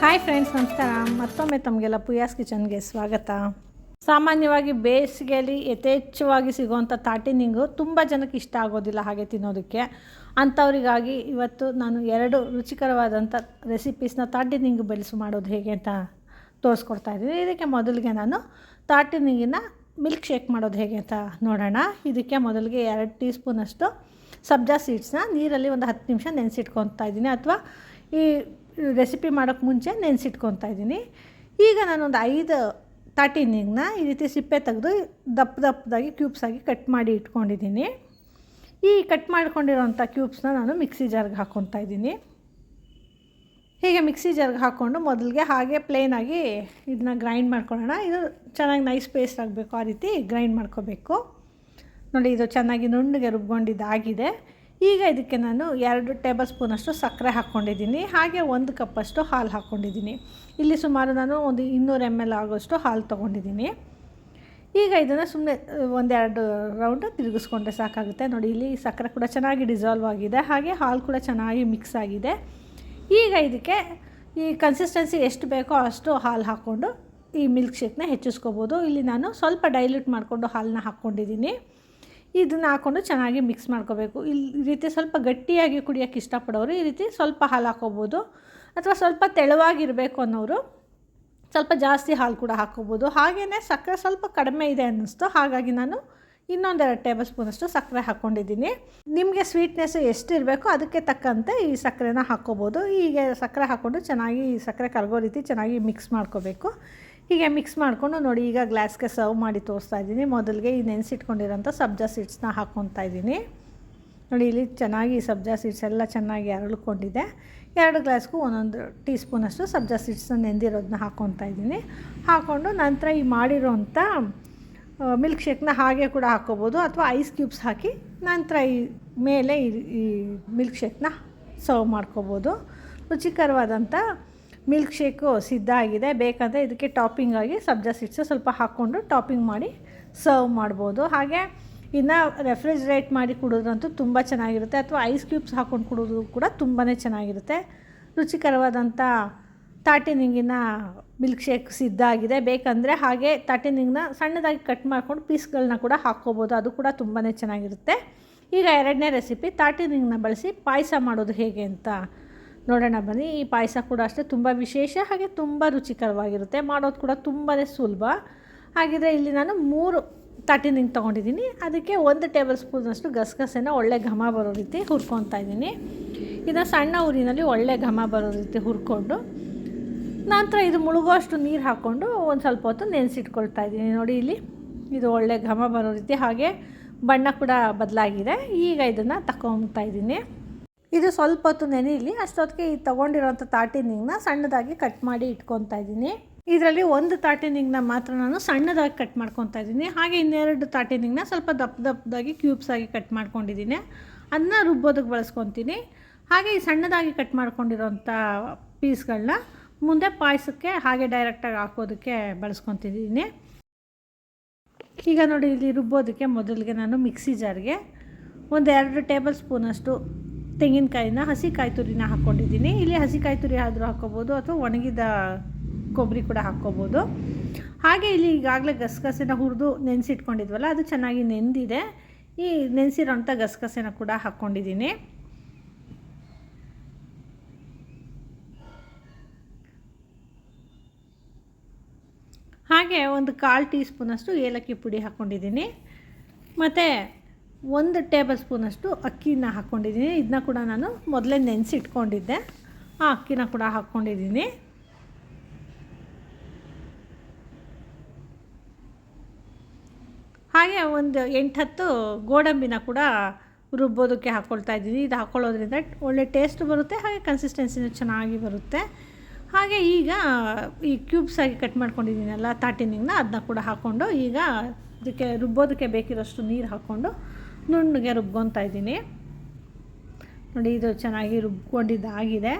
Hi friends ನಮಸ್ಕಾರ. ಮತ್ತೊಮ್ಮೆ ತಮಗೆಲ್ಲ ಪುಯಾಸ್ ಕಿಚನ್ಗೆ ಸ್ವಾಗತ. ಸಾಮಾನ್ಯವಾಗಿ ಬೇಸಿಗೆಯಲ್ಲಿ ಯಥೇಚ್ಛವಾಗಿ ಸಿಗುವಂಥ ತಾಟಿನಿಂಗು ತುಂಬ ಜನಕ್ಕೆ ಇಷ್ಟ ಆಗೋದಿಲ್ಲ ಹಾಗೆ ತಿನ್ನೋದಕ್ಕೆ. ಅಂಥವರಿಗಾಗಿ ಇವತ್ತು ನಾನು ಎರಡು ರುಚಿಕರವಾದಂಥ ರೆಸಿಪೀಸ್ನ ತಾಟಿನಿಂಗು ಬೆಳೆಸು ಮಾಡೋದು ಹೇಗೆ ಅಂತ ತೋರಿಸ್ಕೊಡ್ತಾ ಇದ್ದೀನಿ. ಇದಕ್ಕೆ ಮೊದಲಿಗೆ ನಾನು ತಾಟಿನಿಂಗಿನ ಮಿಲ್ಕ್ ಶೇಕ್ ಮಾಡೋದು ಹೇಗೆ ಅಂತ ನೋಡೋಣ. ಇದಕ್ಕೆ ಮೊದಲಿಗೆ ಎರಡು ಟೀ ಸ್ಪೂನಷ್ಟು ಸಬ್ಜಾ ಸೀಡ್ಸ್ನ ನೀರಲ್ಲಿ ಒಂದು ಹತ್ತು ನಿಮಿಷ ನೆನೆಸಿಟ್ಕೊತಾ ಇದ್ದೀನಿ. ಅಥವಾ ಈ ರೆಸಿಪಿ ಮಾಡೋಕ್ಕೆ ಮುಂಚೆ ನೆನೆಸಿಟ್ಕೊತಾ ಇದ್ದೀನಿ. ಈಗ ನಾನೊಂದು ಐದು ತಾಟಿನಿಂಗ್ನ ಈ ರೀತಿ ಸಿಪ್ಪೆ ತೆಗೆದು ದಪ್ಪ ದಪ್ಪದಾಗಿ ಕ್ಯೂಬ್ಸಾಗಿ ಕಟ್ ಮಾಡಿ ಇಟ್ಕೊಂಡಿದ್ದೀನಿ. ಈ ಕಟ್ ಮಾಡ್ಕೊಂಡಿರೋಂಥ ಕ್ಯೂಬ್ಸ್ನ ನಾನು ಮಿಕ್ಸಿ ಜಾರ್ಗೆ ಹಾಕ್ಕೊತಾ ಇದ್ದೀನಿ. ಹೀಗೆ ಮಿಕ್ಸಿ ಜಾರ್ಗೆ ಹಾಕ್ಕೊಂಡು ಮೊದಲಿಗೆ ಹಾಗೆ ಪ್ಲೇನಾಗಿ ಇದನ್ನ ಗ್ರೈಂಡ್ ಮಾಡ್ಕೊಳ್ಳೋಣ. ಇದು ಚೆನ್ನಾಗಿ ನೈಸ್ ಪೇಸ್ಟ್ ಆಗಬೇಕು, ಆ ರೀತಿ ಗ್ರೈಂಡ್ ಮಾಡ್ಕೋಬೇಕು. ನೋಡಿ, ಇದು ಚೆನ್ನಾಗಿ ನುಣ್ಣಗೆ ರುಬ್ಕೊಂಡಿದ್ದಾಗಿದೆ. ಈಗ ಇದಕ್ಕೆ ನಾನು ಎರಡು ಟೇಬಲ್ ಸ್ಪೂನಷ್ಟು ಸಕ್ಕರೆ ಹಾಕ್ಕೊಂಡಿದ್ದೀನಿ. ಹಾಗೆ ಒಂದು ಕಪ್ಪಷ್ಟು ಹಾಲು ಹಾಕ್ಕೊಂಡಿದ್ದೀನಿ. ಇಲ್ಲಿ ಸುಮಾರು ನಾನು ಒಂದು ಇನ್ನೂರು ಎಂ ಎಲ್ ಆಗೋಷ್ಟು ಹಾಲು ತೊಗೊಂಡಿದ್ದೀನಿ. ಈಗ ಇದನ್ನು ಸುಮ್ಮನೆ ಒಂದೆರಡು ರೌಂಡ್ ತಿರುಗಿಸ್ಕೊಂಡ್ರೆ ಸಾಕಾಗುತ್ತೆ. ನೋಡಿ, ಇಲ್ಲಿ ಸಕ್ಕರೆ ಕೂಡ ಚೆನ್ನಾಗಿ ಡಿಸಾಲ್ವ್ ಆಗಿದೆ. ಹಾಗೆ ಹಾಲು ಕೂಡ ಚೆನ್ನಾಗಿ ಮಿಕ್ಸ್ ಆಗಿದೆ. ಈಗ ಇದಕ್ಕೆ ಈ ಕನ್ಸಿಸ್ಟೆನ್ಸಿ ಎಷ್ಟು ಬೇಕೋ ಅಷ್ಟು ಹಾಲು ಹಾಕ್ಕೊಂಡು ಈ ಮಿಲ್ಕ್ ಶೇಕ್ನ ಹೆಚ್ಚಿಸ್ಕೋಬೋದು. ಇಲ್ಲಿ ನಾನು ಸ್ವಲ್ಪ ಡೈಲ್ಯೂಟ್ ಮಾಡಿಕೊಂಡು ಹಾಲನ್ನ ಹಾಕ್ಕೊಂಡಿದ್ದೀನಿ. ಇದನ್ನು ಹಾಕ್ಕೊಂಡು ಚೆನ್ನಾಗಿ ಮಿಕ್ಸ್ ಮಾಡ್ಕೋಬೇಕು. ಇಲ್ಲಿ ಈ ರೀತಿ ಸ್ವಲ್ಪ ಗಟ್ಟಿಯಾಗಿ ಕುಡಿಯೋಕ್ಕೆ ಇಷ್ಟಪಡೋರು ಈ ರೀತಿ ಸ್ವಲ್ಪ ಹಾಲು ಹಾಕ್ಕೋಬೋದು ಅಥವಾ ಸ್ವಲ್ಪ ತೆಳುವಾಗಿರಬೇಕು ಅನ್ನೋರು ಸ್ವಲ್ಪ ಜಾಸ್ತಿ ಹಾಲು ಕೂಡ ಹಾಕ್ಕೋಬೋದು ಹಾಗೆಯೇ ಸಕ್ಕರೆ ಸ್ವಲ್ಪ ಕಡಿಮೆ ಇದೆ ಅನ್ನಿಸ್ತು. ಹಾಗಾಗಿ ನಾನು ಇನ್ನೊಂದೆರಡು ಟೇಬಲ್ ಸ್ಪೂನಷ್ಟು ಸಕ್ಕರೆ ಹಾಕ್ಕೊಂಡಿದ್ದೀನಿ ನಿಮಗೆ ಸ್ವೀಟ್ನೆಸ್ ಎಷ್ಟು ಇರಬೇಕೋ ಅದಕ್ಕೆ ತಕ್ಕಂತೆ ಈ ಸಕ್ಕರೆನ ಹಾಕ್ಕೋಬೋದು ಹೀಗೆ ಸಕ್ಕರೆ ಹಾಕ್ಕೊಂಡು ಚೆನ್ನಾಗಿ ಸಕ್ಕರೆ ಕರಗೋ ರೀತಿ ಚೆನ್ನಾಗಿ ಮಿಕ್ಸ್ ಮಾಡ್ಕೋಬೇಕು. ಹೀಗೆ ಮಿಕ್ಸ್ ಮಾಡಿಕೊಂಡು ನೋಡಿ, ಈಗ ಗ್ಲಾಸ್ಗೆ ಸರ್ವ್ ಮಾಡಿ ತೋರಿಸ್ತಾ ಇದ್ದೀನಿ. ಮೊದಲಿಗೆ ಈ ನೆನೆಸಿಟ್ಕೊಂಡಿರೋಂಥ ಸಬ್ಜಾ ಸೀಡ್ಸ್ನ ಹಾಕ್ಕೊತಾ ಇದ್ದೀನಿ. ನೋಡಿ, ಇಲ್ಲಿ ಚೆನ್ನಾಗಿ ಸಬ್ಜಾ ಸೀಡ್ಸ್ ಎಲ್ಲ ಚೆನ್ನಾಗಿ ಅರಳ್ಕೊಂಡಿದೆ. ಎರಡು ಗ್ಲಾಸ್ಗೂ ಒಂದೊಂದು ಟೀ ಸ್ಪೂನಷ್ಟು ಸಬ್ಜಾ ಸೀಡ್ಸ್ನ ನೆಂದಿರೋದನ್ನ ಹಾಕ್ಕೊತಾ ಇದ್ದೀನಿ. ಹಾಕ್ಕೊಂಡು ನಂತರ ಈ ಮಾಡಿರೋಂಥ ಮಿಲ್ಕ್ ಶೇಕ್ನ ಹಾಗೆ ಕೂಡ ಹಾಕ್ಕೋಬೋದು ಅಥವಾ ಐಸ್ ಕ್ಯೂಬ್ಸ್ ಹಾಕಿ ನಂತರ ಈ ಮೇಲೆ ಈ ಮಿಲ್ಕ್ ಶೇಕ್ನ ಸರ್ವ್ ಮಾಡ್ಕೋಬೋದು. ರುಚಿಕರವಾದಂಥ ಮಿಲ್ಕ್ ಶೇಕು ಸಿದ್ಧ ಆಗಿದೆ ಬೇಕಂದರೆ ಇದಕ್ಕೆ ಟಾಪಿಂಗ್ ಆಗಿ ಸಬ್ಜಾ ಸೀಡ್ಸು ಸ್ವಲ್ಪ ಹಾಕ್ಕೊಂಡು ಟಾಪಿಂಗ್ ಮಾಡಿ ಸರ್ವ್ ಮಾಡ್ಬೋದು. ಹಾಗೆ ಇನ್ನು ರೆಫ್ರಿಜ್ರೇಟ್ ಮಾಡಿ ಕುಡಿದ್ರಂತೂ ತುಂಬ ಚೆನ್ನಾಗಿರುತ್ತೆ. ಅಥವಾ ಐಸ್ ಕ್ಯೂಬ್ಸ್ ಹಾಕ್ಕೊಂಡು ಕುಡಿದ್ರು ಕೂಡ ತುಂಬಾ ಚೆನ್ನಾಗಿರುತ್ತೆ. ರುಚಿಕರವಾದಂಥ ತಾಟಿನಿಂಗಿನ ಮಿಲ್ಕ್ ಶೇಕ್ ಸಿದ್ಧ ಆಗಿದೆ ಬೇಕಂದರೆ ಹಾಗೆ ತಾಟಿನಿಂಗ್ನ ಸಣ್ಣದಾಗಿ ಕಟ್ ಮಾಡ್ಕೊಂಡು ಪೀಸ್ಗಳನ್ನ ಕೂಡ ಹಾಕ್ಕೋಬೋದು. ಅದು ಕೂಡ ತುಂಬಾ ಚೆನ್ನಾಗಿರುತ್ತೆ. ಈಗ ಎರಡನೇ ರೆಸಿಪಿ ತಾಟಿನಿಂಗ್ನ ಬಳಸಿ ಪಾಯಸ ಮಾಡೋದು ಹೇಗೆ ಅಂತ. ನೋಡೋಣ ಬನ್ನಿ. ಈ ಪಾಯಸ ಕೂಡ ಅಷ್ಟೇ ತುಂಬ ವಿಶೇಷ, ಹಾಗೆ ತುಂಬ ರುಚಿಕರವಾಗಿರುತ್ತೆ. ಮಾಡೋದು ಕೂಡ ತುಂಬಾ ಸುಲಭ. ಹಾಗಿದ್ರೆ ಇಲ್ಲಿ ನಾನು ಮೂರು ತಟ್ಟಿನಿಂಗ್ ತೊಗೊಂಡಿದ್ದೀನಿ. ಅದಕ್ಕೆ ಒಂದು ಟೇಬಲ್ ಸ್ಪೂನಷ್ಟು ಗಸಗಸೆನ ಒಳ್ಳೆ ಘಮ ಬರೋ ರೀತಿ ಹುರ್ಕೊತಾ ಇದ್ದೀನಿ. ಇದನ್ನು ಸಣ್ಣ ಊರಿನಲ್ಲಿ ಒಳ್ಳೆ ಘಮ ಬರೋ ರೀತಿ ಹುರ್ಕೊಂಡು ನಂತರ ಇದು ಮುಳುಗೋಷ್ಟು ನೀರು ಹಾಕ್ಕೊಂಡು ಒಂದು ಸ್ವಲ್ಪ ಹೊತ್ತು ನೆನೆಸಿಟ್ಕೊಳ್ತಾ ಇದ್ದೀನಿ. ನೋಡಿ ಇಲ್ಲಿ ಇದು ಒಳ್ಳೆ ಘಮ ಬರೋ ರೀತಿ ಹಾಗೆ ಬಣ್ಣ ಕೂಡ ಬದಲಾಗಿದೆ. ಈಗ ಇದನ್ನು ತಗೊತಾ ಇದ್ದೀನಿ. ಇದು ಸ್ವಲ್ಪ ಹೊತ್ತು ನೆನೆಯಲಿ ಅಷ್ಟೊತ್ತಿಗೆ ಈ ತೊಗೊಂಡಿರೋಂಥ ತಾಟಿನಿಂಗ್ನ ಸಣ್ಣದಾಗಿ ಕಟ್ ಮಾಡಿ ಇಟ್ಕೊತಾ ಇದ್ದೀನಿ. ಇದರಲ್ಲಿ ಒಂದು ತಾಟಿನಿಂಗ್ನ ಮಾತ್ರ ನಾನು ಸಣ್ಣದಾಗಿ ಕಟ್ ಮಾಡ್ಕೊತಾ ಇದ್ದೀನಿ. ಹಾಗೆ ಇನ್ನೆರಡು ತಾಟಿನಿಂಗ್ನ ಸ್ವಲ್ಪ ದಪ್ಪ ದಪ್ಪದಾಗಿ ಕ್ಯೂಬ್ಸ್ ಆಗಿ ಕಟ್ ಮಾಡ್ಕೊಂಡಿದ್ದೀನಿ. ಅದನ್ನ ರುಬ್ಬೋದಕ್ಕೆ ಬಳಸ್ಕೊತೀನಿ. ಹಾಗೆ ಈ ಸಣ್ಣದಾಗಿ ಕಟ್ ಮಾಡ್ಕೊಂಡಿರೋಂಥ ಪೀಸ್ಗಳನ್ನ ಮುಂದೆ ಪಾಯಸಕ್ಕೆ ಹಾಗೆ ಡೈರೆಕ್ಟಾಗಿ ಹಾಕೋದಕ್ಕೆ ಬಳಸ್ಕೊತಿದ್ದೀನಿ. ಈಗ ನೋಡಿ, ಇಲ್ಲಿ ರುಬ್ಬೋದಕ್ಕೆ ಮೊದಲಿಗೆ ನಾನು ಮಿಕ್ಸಿ ಜಾರ್ಗೆ ಒಂದು ಎರಡು ಟೇಬಲ್ ಸ್ಪೂನಷ್ಟು ತೆಂಗಿನಕಾಯಿನ ಹಸಿ ಕಾಯಿ ತುರಿನ ಹಾಕ್ಕೊಂಡಿದ್ದೀನಿ. ಇಲ್ಲಿ ಹಸಿ ಕಾಯಿ ತುರಿ ಆದರೂ ಹಾಕ್ಕೋಬೋದು ಅಥವಾ ಒಣಗಿದ ಕೊಬ್ಬರಿ ಕೂಡ ಹಾಕ್ಕೋಬೋದು. ಹಾಗೆ ಇಲ್ಲಿ ಈಗಾಗಲೇ ಗಸಗಸೆನ ಹುರಿದು ನೆನೆಸಿಟ್ಕೊಂಡಿದ್ವಲ್ಲ, ಅದು ಚೆನ್ನಾಗಿ ನೆಂದಿದೆ. ಈ ನೆನೆಸಿರೋಂಥ ಗಸಗಸೆನ ಕೂಡ ಹಾಕ್ಕೊಂಡಿದ್ದೀನಿ. ಹಾಗೆ ಒಂದು ಕಾಲು ಟೀ ಸ್ಪೂನಷ್ಟು ಏಲಕ್ಕಿ ಪುಡಿ ಹಾಕ್ಕೊಂಡಿದ್ದೀನಿ. ಮತ್ತು ಒಂದು ಟೇಬಲ್ ಸ್ಪೂನಷ್ಟು ಅಕ್ಕಿನ ಹಾಕ್ಕೊಂಡಿದ್ದೀನಿ. ಇದನ್ನ ಕೂಡ ನಾನು ಮೊದಲೇ ನೆನೆಸಿಟ್ಕೊಂಡಿದ್ದೆ. ಆ ಅಕ್ಕಿನ ಕೂಡ ಹಾಕ್ಕೊಂಡಿದ್ದೀನಿ. ಹಾಗೆ ಒಂದು ಎಂಟು ಹತ್ತು ಗೋಡಂಬಿನ ಕೂಡ ರುಬ್ಬೋದಕ್ಕೆ ಹಾಕ್ಕೊಳ್ತಾ ಇದ್ದೀನಿ. ಇದು ಹಾಕ್ಕೊಳ್ಳೋದ್ರಿಂದ ಒಳ್ಳೆ ಟೇಸ್ಟ್ ಬರುತ್ತೆ, ಹಾಗೆ ಕನ್ಸಿಸ್ಟೆನ್ಸಿನೂ ಚೆನ್ನಾಗಿ ಬರುತ್ತೆ. ಹಾಗೆ ಈಗ ಈ ಕ್ಯೂಬ್ಸ್ ಆಗಿ ಕಟ್ ಮಾಡ್ಕೊಂಡಿದ್ದೀನಲ್ಲ ತಾಟಿನಿಂಗ್ನ ಅದನ್ನ ಕೂಡ ಹಾಕ್ಕೊಂಡು ಈಗ ಇದಕ್ಕೆ ರುಬ್ಬೋದಕ್ಕೆ ಬೇಕಿರೋಷ್ಟು ನೀರು ಹಾಕ್ಕೊಂಡು ನುಣ್ಣಗೆ ರುಬ್ಕೊತಾ ಇದ್ದೀನಿ. ನೋಡಿ, ಇದು ಚೆನ್ನಾಗಿ ರುಬ್ಕೊಂಡಿದ್ದಾಗಿದೆ.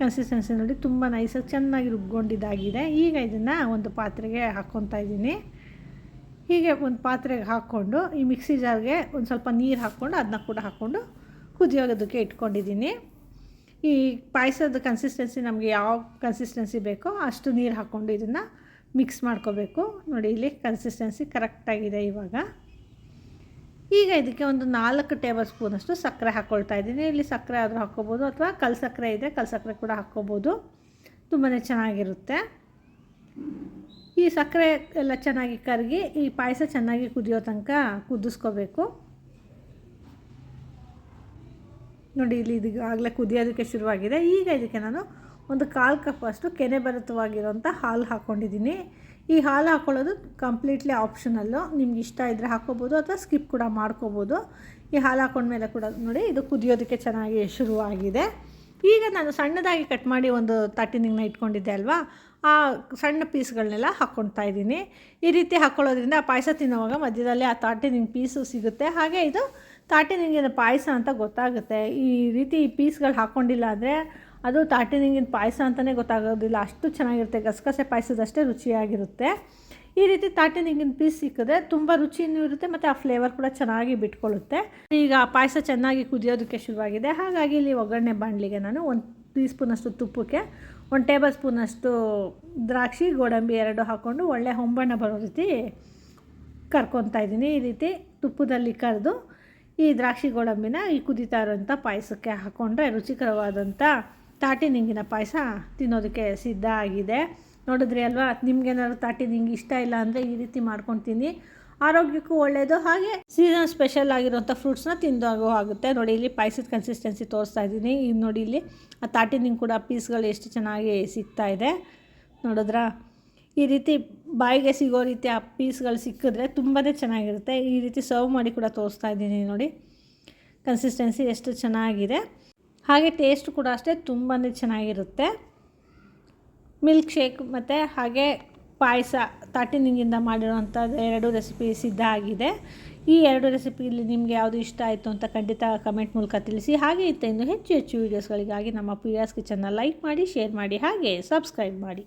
ಕನ್ಸಿಸ್ಟೆನ್ಸಿ ನೋಡಿ, ತುಂಬ ನೈಸಾಗಿ ಚೆನ್ನಾಗಿ ರುಬ್ಕೊಂಡಿದ್ದಾಗಿದೆ. ಈಗ ಇದನ್ನು ಒಂದು ಪಾತ್ರೆಗೆ ಹಾಕ್ಕೊತಾ ಇದ್ದೀನಿ. ಹೀಗೆ ಒಂದು ಪಾತ್ರೆಗೆ ಹಾಕ್ಕೊಂಡು, ಈ ಮಿಕ್ಸಿ ಜಾರ್ಗೆ ಒಂದು ಸ್ವಲ್ಪ ನೀರು ಹಾಕ್ಕೊಂಡು ಅದನ್ನ ಕೂಡ ಹಾಕ್ಕೊಂಡು ಕುದಿಯೋಗೋದಕ್ಕೆ ಇಟ್ಕೊಂಡಿದ್ದೀನಿ. ಈ ಪಾಯಸದ ಕನ್ಸಿಸ್ಟೆನ್ಸಿ ನಮಗೆ ಯಾವ ಕನ್ಸಿಸ್ಟೆನ್ಸಿ ಬೇಕೋ ಅಷ್ಟು ನೀರು ಹಾಕ್ಕೊಂಡು ಇದನ್ನು ಮಿಕ್ಸ್ ಮಾಡ್ಕೋಬೇಕು. ನೋಡಿ, ಇಲ್ಲಿ ಕನ್ಸಿಸ್ಟೆನ್ಸಿ ಕರೆಕ್ಟಾಗಿದೆ ಇವಾಗ. ಈಗ ಇದಕ್ಕೆ ಒಂದು ನಾಲ್ಕು ಟೇಬಲ್ ಸ್ಪೂನಷ್ಟು ಸಕ್ಕರೆ ಹಾಕ್ಕೊಳ್ತಾ ಇದ್ದೀನಿ. ಇಲ್ಲಿ ಸಕ್ಕರೆ ಆದರೂ ಹಾಕ್ಕೋಬೋದು ಅಥವಾ ಕಲ್ ಸಕ್ಕರೆ ಇದೆ, ಕಲ್ ಸಕ್ಕರೆ ಕೂಡ ಹಾಕ್ಕೋಬೋದು. ತುಂಬಾ ಚೆನ್ನಾಗಿರುತ್ತೆ. ಈ ಸಕ್ಕರೆ ಎಲ್ಲ ಚೆನ್ನಾಗಿ ಕರಗಿ, ಈ ಪಾಯಸ ಚೆನ್ನಾಗಿ ಕುದಿಯೋ ತನಕ ಕುದಿಸ್ಕೋಬೇಕು. ನೋಡಿ, ಇಲ್ಲಿ ಇದು ಆಗಲೇ ಕುದಿಯೋದಕ್ಕೆ ಶುರುವಾಗಿದೆ. ಈಗ ಇದಕ್ಕೆ ನಾನು ಒಂದು ಕಾಲು ಕಪ್ ಅಷ್ಟು ಕೆನೆ ಭರಿತವಾಗಿರೋಂಥ ಹಾಲು ಹಾಕ್ಕೊಂಡಿದ್ದೀನಿ. ಈ ಹಾಲು ಹಾಕ್ಕೊಳ್ಳೋದು ಕಂಪ್ಲೀಟ್ಲಿ ಆಪ್ಷನಲ್ಲು. ನಿಮ್ಗೆ ಇಷ್ಟ ಇದ್ದರೆ ಹಾಕ್ಕೋಬೋದು ಅಥವಾ ಸ್ಕಿಪ್ ಕೂಡ ಮಾಡ್ಕೋಬೋದು. ಈ ಹಾಲು ಹಾಕ್ಕೊಂಡ್ಮೇಲೆ ಕೂಡ ನೋಡಿ, ಇದು ಕುದಿಯೋದಕ್ಕೆ ಚೆನ್ನಾಗಿ ಶುರುವಾಗಿದೆ. ಈಗ ನಾನು ಸಣ್ಣದಾಗಿ ಕಟ್ ಮಾಡಿ ಒಂದು ತಟ್ಟಿನಿಂಗ್ನ ಇಟ್ಕೊಂಡಿದ್ದೆ ಅಲ್ವಾ? ಆ ಸಣ್ಣ ಪೀಸ್ಗಳನ್ನೆಲ್ಲ ಹಾಕ್ಕೊಳ್ತಾ ಇದ್ದೀನಿ. ಈ ರೀತಿ ಹಾಕ್ಕೊಳ್ಳೋದ್ರಿಂದ ಪಾಯಸ ತಿನ್ನುವಾಗ ಮಧ್ಯದಲ್ಲಿ ಆ ತಾಟಿನಿಂಗ್ ಪೀಸು ಸಿಗುತ್ತೆ. ಹಾಗೆ ಇದು ತಾಟಿನಿಂಗಿನ ಪಾಯಸ ಅಂತ ಗೊತ್ತಾಗುತ್ತೆ. ಈ ರೀತಿ ಪೀಸ್ಗಳು ಹಾಕ್ಕೊಂಡಿಲ್ಲ ಅಂದರೆ ಅದು ತಾಟಿನಿಂಗಿನ ಪಾಯಸ ಅಂತಲೇ ಗೊತ್ತಾಗೋದಿಲ್ಲ. ಅಷ್ಟು ಚೆನ್ನಾಗಿರುತ್ತೆ. ಗಸಗಸೆ ಪಾಯಸದಷ್ಟೇ ರುಚಿಯಾಗಿರುತ್ತೆ. ಈ ರೀತಿ ತಾಟಿನಿಂಗಿನ ಪೀಸ್ ಸಿಕ್ಕಿದ್ರೆ ತುಂಬ ರುಚಿನೂ ಇರುತ್ತೆ ಮತ್ತು ಆ ಫ್ಲೇವರ್ ಕೂಡ ಚೆನ್ನಾಗಿ ಬಿಟ್ಕೊಳ್ಳುತ್ತೆ ಈಗ ಆ ಪಾಯಸ ಚೆನ್ನಾಗಿ ಕುದಿಯೋದಕ್ಕೆ ಶುರುವಾಗಿದೆ. ಹಾಗಾಗಿ ಇಲ್ಲಿ ಒಗ್ಗರಣೆ ಬಾಣಲಿಗೆ ನಾನು ಒಂದು ಟೀ ಸ್ಪೂನಷ್ಟು ತುಪ್ಪಕ್ಕೆ, ಒಂದು ಟೇಬಲ್ ಸ್ಪೂನಷ್ಟು ದ್ರಾಕ್ಷಿ, ಗೋಡಂಬಿ ಎರಡು ಹಾಕ್ಕೊಂಡು ಒಳ್ಳೆ ಹೊಂಬಣ್ಣ ಬರೋ ರೀತಿ ಕರ್ಕೊತಾ ಇದ್ದೀನಿ. ಈ ರೀತಿ ತುಪ್ಪದಲ್ಲಿ ಕರೆದು ಈ ದ್ರಾಕ್ಷಿ, ಗೋಡಂಬಿನ ಈ ಕುದಿತಾ ಇರೋಂಥ ಪಾಯಸಕ್ಕೆ ಹಾಕ್ಕೊಂಡ್ರೆ ರುಚಿಕರವಾದಂಥ ತಾಟಿ ನಿಂಗಿನ ಪಾಯಸ ತಿನ್ನೋದಕ್ಕೆ ಸಿದ್ಧ ಆಗಿದೆ. ನೋಡಿದ್ರಿ ಅಲ್ವಾ? ನಿಮ್ಗೇನಾದ್ರು ತಾಟಿ ನಿಂಗೆ ಇಷ್ಟ ಇಲ್ಲ ಅಂದರೆ ಈ ರೀತಿ ಮಾಡ್ಕೊತೀನಿ. ಆರೋಗ್ಯಕ್ಕೂ ಒಳ್ಳೆಯದು ಹಾಗೆ ಸೀಸನ್ ಸ್ಪೆಷಲ್ ಆಗಿರುವಂಥ ಫ್ರೂಟ್ಸ್ನ ತಿಂದಾಗೂ ಆಗುತ್ತೆ. ನೋಡಿ, ಇಲ್ಲಿ ಪಾಯಸದ ಕನ್ಸಿಸ್ಟೆನ್ಸಿ ತೋರಿಸ್ತಾ ಇದ್ದೀನಿ. ಈಗ ನೋಡಿ ಇಲ್ಲಿ, ಆ ತಾಟಿ ನಿಂಗೆ ಕೂಡ ಪೀಸ್ಗಳು ಎಷ್ಟು ಚೆನ್ನಾಗಿ ಸಿಗ್ತಾ ಇದೆ. ನೋಡಿದ್ರಾ? ಈ ರೀತಿ ಬಾಯಿಗೆ ಸಿಗೋ ರೀತಿ ಆ ಪೀಸ್ಗಳು ಸಿಕ್ಕಿದ್ರೆ ತುಂಬಾ ಚೆನ್ನಾಗಿರುತ್ತೆ. ಈ ರೀತಿ ಸರ್ವ್ ಮಾಡಿ ಕೂಡ ತೋರಿಸ್ತಾ ಇದ್ದೀನಿ ನೋಡಿ. ಕನ್ಸಿಸ್ಟೆನ್ಸಿ ಎಷ್ಟು ಚೆನ್ನಾಗಿದೆ. ಹಾಗೆ ಟೇಸ್ಟ್ ಕೂಡ ಅಷ್ಟೇ ತುಂಬಾ ಚೆನ್ನಾಗಿರುತ್ತೆ. ಮಿಲ್ಕ್ ಶೇಕ್ ಮತ್ತು ಹಾಗೆ ಪಾಯಸ ತಾಟಿನಿಂಗಿಂದ ಮಾಡಿರೋವಂಥದ್ದು ಎರಡು ರೆಸಿಪಿ ಸಿದ್ಧ ಆಗಿದೆ. ಈ ಎರಡು ರೆಸಿಪಿಯಲ್ಲಿ ನಿಮಗೆ ಯಾವುದು ಇಷ್ಟ ಆಯಿತು ಅಂತ ಖಂಡಿತ ಕಮೆಂಟ್ ಮೂಲಕ ತಿಳಿಸಿ. ಹಾಗೆ ಇತ್ತ ಇನ್ನು ಹೆಚ್ಚು ಹೆಚ್ಚು ವೀಡಿಯೋಸ್ಗಳಿಗಾಗಿ ನಮ್ಮ ಪಿ ಕಿಚನ್ನ ಲೈಕ್ ಮಾಡಿ ಶೇರ್ ಮಾಡಿ, ಹಾಗೆ ಸಬ್ಸ್ಕ್ರೈಬ್ ಮಾಡಿ.